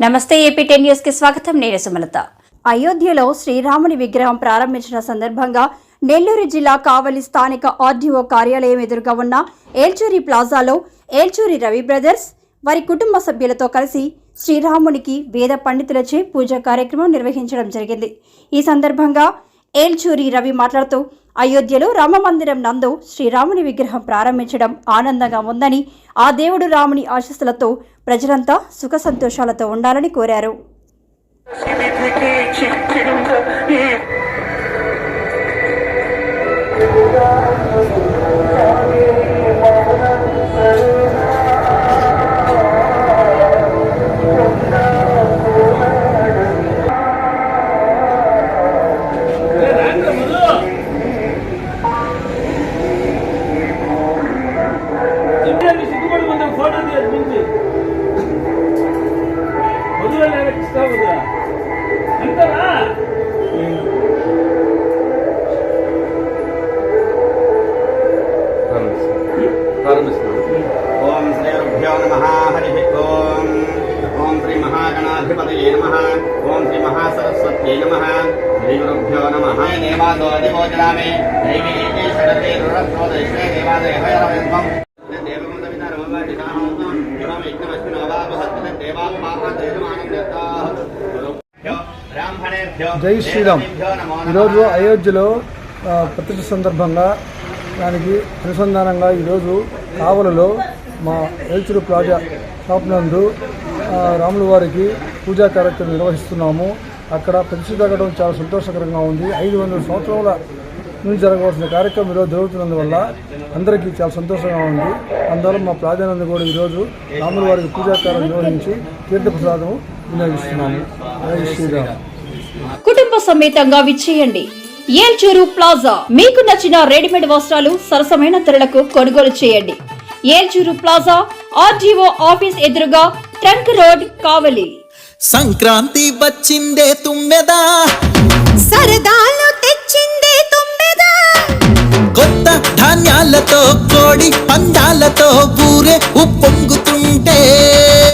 నమస్తే AP ten న్యూస్కి స్వాగతం. నేను సుమలత. అయోధ్యలో శ్రీరాముని విగ్రహం ప్రారంభించిన సందర్భంగా నెల్లూరు జిల్లా కావలి స్థానిక ఆర్డీఓ కార్యాలయం ఎదురుగా ఉన్న ఏల్చూరి ప్లాజాలో ఏల్చూరి రవి బ్రదర్స్ వారి కుటుంబ సభ్యులతో కలిసి శ్రీరామునికి వేద పండితులచే పూజా కార్యక్రమం నిర్వహించడం జరిగింది. ఈ సందర్భంగా ఏల్చూరి రవి మాట్లాడుతూ అయోధ్యలో రామమందిరం నందు శ్రీరాముని విగ్రహం ప్రారంభించడం ఆనందంగా ఉందని ఆ దేవుడు రాముని ఆశస్సులతో ప్రజలంతా సుఖ సంతోషాలతో ఉండాలని కోరారు. వదిలే ఇస్తా వదిలే అంటారా ఓం శ్రీ గురుభ్యో నమ హరి ఓం ఓం శ్రీ మహాగణాధిపతయే నమ ఓం శ్రీ మహాసరస్వత్యై నమ శ్రీ గురుభ్యో నమ దేవాదో అధిభోజనామే దైవీ షడతే రురత్రోదశ్వే దేవాదయ జై శ్రీరామ్. ఈరోజు అయోధ్యలో ఆ, ప్రతిష్ఠ సందర్భంగా దానికి అనుసంధానంగా ఈరోజు కావలలో మా ఏల్చురు ప్లాజా షాప్ నందు రాముల వారికి పూజా కార్యక్రమం నిర్వహిస్తున్నాము. అక్కడ ప్రతిష్ఠ తగ్గడం చాలా సంతోషకరంగా ఉంది. ఐదు వందల సంవత్సరాల నుంచి జరగవలసిన కార్యక్రమం ఈరోజు జరుగుతున్నందువల్ల అందరికీ చాలా సంతోషంగా ఉంది. అందువల్ల మా ప్లాజానందు కూడా ఈరోజు రాముల వారికి పూజా కార్యం నిర్వహించి తీర్థప్రసాదం వినియోగిస్తున్నాము. కుటుంబ సమేతంగా విచ్చేయండి. ఏల్చూరు ప్లాజా. మీకు నచ్చిన రెడీమేడ్ వస్త్రాలు సరసమైన ధరలకు కొనుగోలు చేయండి. ఏల్చూరు ప్లాజా ఆర్జీఓ ఆఫీస్ ఎదురుగా ట్రంక్ రోడ్ కావలి. సంక్రాంతి వచ్చిందే తుమ్మెదా? సరదాలు కొత్త కోడి పందాలతో ఊరే ఉప్పొంగుతుంటే